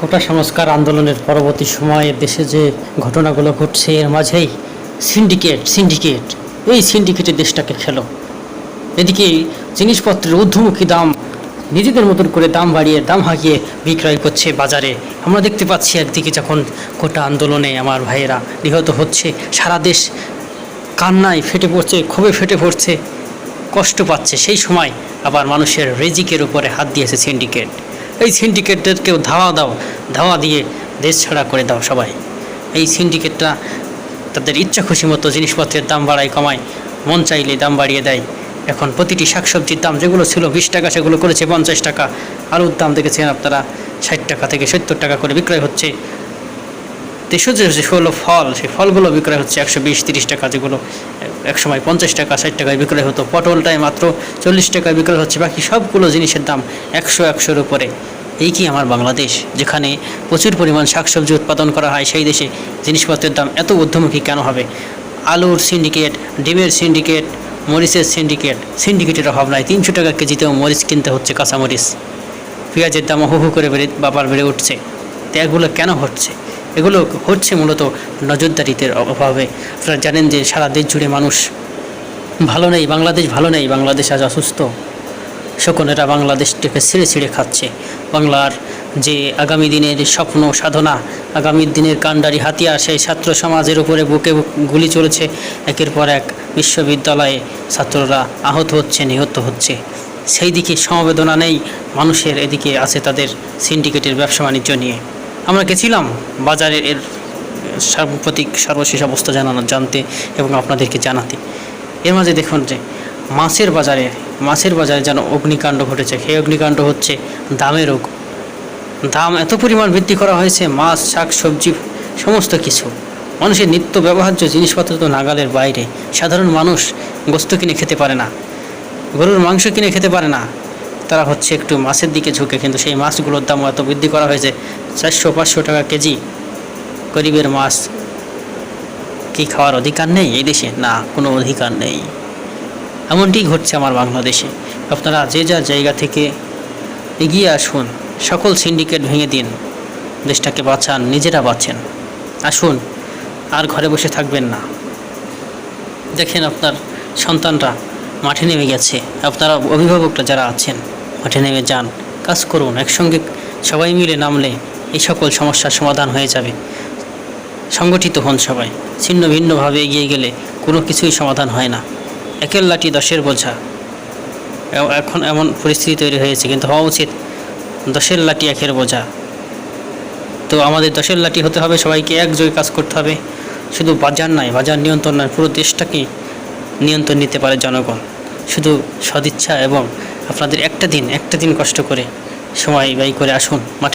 কোটা সংস্কার আন্দোলনের পরবর্তী সময়ে দেশে যে ঘটনাগুলো ঘটছে, এর মাঝেই সিন্ডিকেট সিন্ডিকেট এই সিন্ডিকেটে দেশটাকে খেলো এদিকে জিনিসপত্রের ঊর্ধ্বমুখী দাম, নিজেদের মতন করে দাম বাড়িয়ে, দাম হাঁকিয়ে বিক্রয় করছে বাজারে। আমরা দেখতে পাচ্ছি একদিকে যখন কোটা আন্দোলনে আমার ভাইয়েরা নিহত হচ্ছে, সারা দেশ কান্নায় ফেটে পড়ছে, ক্ষোভে ফেটে পড়ছে, কষ্ট পাচ্ছে। সেই সময় আবার মানুষের রেজিকের উপরে হাত দিয়েছে সিন্ডিকেট এই সিন্ডিকেটদেরকেও ধাওয়া দাও, ধাওয়া দিয়ে দেশ ছাড়া করে দাও সবাই। এই সিন্ডিকেটটা তাদের ইচ্ছা খুশি মতো জিনিসপত্রের দাম বাড়ায়, কমায়, মন চাইলে দাম বাড়িয়ে দেয়। এখন প্রতিটি শাকসবজির দাম যেগুলো ছিল বিশ টাকা, সেগুলো করেছে পঞ্চাশ টাকা। আলুর দাম দেখেছেন আপনারা, ষাট টাকা থেকে সত্তর টাকা করে বিক্রয় হচ্ছে। দেশের যে হলো ফল, সেই ফলগুলো বিক্রয় হচ্ছে একশো বিশ, তিরিশ টাকা, যেগুলো এক সময় পঞ্চাশ টাকা, ষাট টাকায় বিক্রয় হতো। পটলটায় মাত্র চল্লিশ টাকায় বিক্রয় হচ্ছে, বাকি সবগুলো জিনিসের দাম একশো, একশোর উপরে। এই কি আমার বাংলাদেশ, যেখানে প্রচুর পরিমাণ শাকসবজি উৎপাদন করা হয় সেই দেশে জিনিসপত্রের দাম এত ঊর্ধ্বমুখী কেন হবে? আলুর সিন্ডিকেট ডিমের সিন্ডিকেট মরিচের সিন্ডিকেট সিন্ডিকেটের অভাব নাই। তিনশো টাকা কেজিতেও মরিচ কিনতে হচ্ছে কাঁচামরিচ। পেঁয়াজের দাম হু হু করে বেড়ে, বাবার বেড়ে উঠছে। তো এগুলো কেন হচ্ছে? এগুলো হচ্ছে মূলত নজরদারিতে অভাবে। আপনারা জানেন যে সারা দেশ জুড়ে মানুষ ভালো নেই, বাংলাদেশ ভালো নেই, বাংলাদেশ আজ অসুস্থ। শকুনেরা বাংলাদেশটাকে ছিঁড়ে ছিঁড়ে খাচ্ছে। বাংলার যে আগামী দিনের স্বপ্ন, সাধনা, আগামী দিনের কাণ্ডারি হাতিয়ার, সেই ছাত্র সমাজের উপরে বুকে গুলি চলেছে। একের পর এক বিশ্ববিদ্যালয়ে ছাত্ররা আহত হচ্ছে, নিহত হচ্ছে। সেই দিকে সমবেদনা নেই, মানুষের এদিকে আছে তাদের সিন্ডিকেটের ব্যবসা বাণিজ্য নিয়ে। আমরা গেছিলাম বাজারের এর সাম্প্রতিক সর্বশেষ অবস্থা জানানো, জানতে এবং আপনাদেরকে জানাতে। এর মাঝে দেখুন যে, মাছের বাজারে মাছের বাজারে যেন অগ্নিকাণ্ড ঘটেছে। সেই অগ্নিকাণ্ড হচ্ছে দামের রোগ। দাম এত পরিমাণ বৃদ্ধি করা হয়েছে, মাছ, শাক, সবজি, সমস্ত কিছু। মানুষের নিত্য ব্যবহার্য জিনিসপত্র তো নাগালের বাইরে। সাধারণ মানুষ গোস্ত কিনে খেতে পারে না, গরুর মাংস কিনে খেতে পারে না। তারা হচ্ছে একটু মাছের দিকে ঝুঁকে, কিন্তু সেই মাছগুলোর দাম এত বৃদ্ধি করা হয়েছে, চারশো, পাঁচশো টাকা কেজি। গরিবের মাছ কি খাওয়ার অধিকার নেই এই দেশে? না, কোনো অধিকার নেই। এমনটি ঘটছে আমার বাংলাদেশে। আপনারা যে যা জায়গা থেকে এগিয়ে আসুন, সকল সিন্ডিকেট ভেঙে দিন, দেশটাকে বাঁচান, নিজেরা বাঁচেন। আসুন, আর ঘরে বসে থাকবেন না। দেখেন আপনার সন্তানরা মাঠে নেমে গেছে। আপনারা অভিভাবকরা যারা আছেন, মাঠে নেমে যান, কাজ করুন, একসঙ্গে সবাই মিলে নামলে এই সকল সমস্যার সমাধান হয়ে যাবে। সংগঠিত হন সবাই, ছিন্ন ভিন্নভাবে এগিয়ে গেলে কোনো কিছুই সমাধান হয় না। একের লাঠি, দশের বোঝা। এখন এমন পরিস্থিতি তৈরি হয়েছে, কিন্তু হওয়া উচিত দশের লাঠি, একের বোঝা। তো আমাদের দশের লাঠি হতে হবে, সবাইকে একযোগে কাজ করতে হবে। শুধু বাজার নয়, বাজার নিয়ন্ত্রণ নয়, পুরো দেশটাকে নিয়ন্ত্রণ নিতে পারে জনগণ। শুধু সদিচ্ছা এবং আপনাদের একটা দিন একটা দিন কষ্ট করে সময় ব্যয় করে আসুন, মাঠে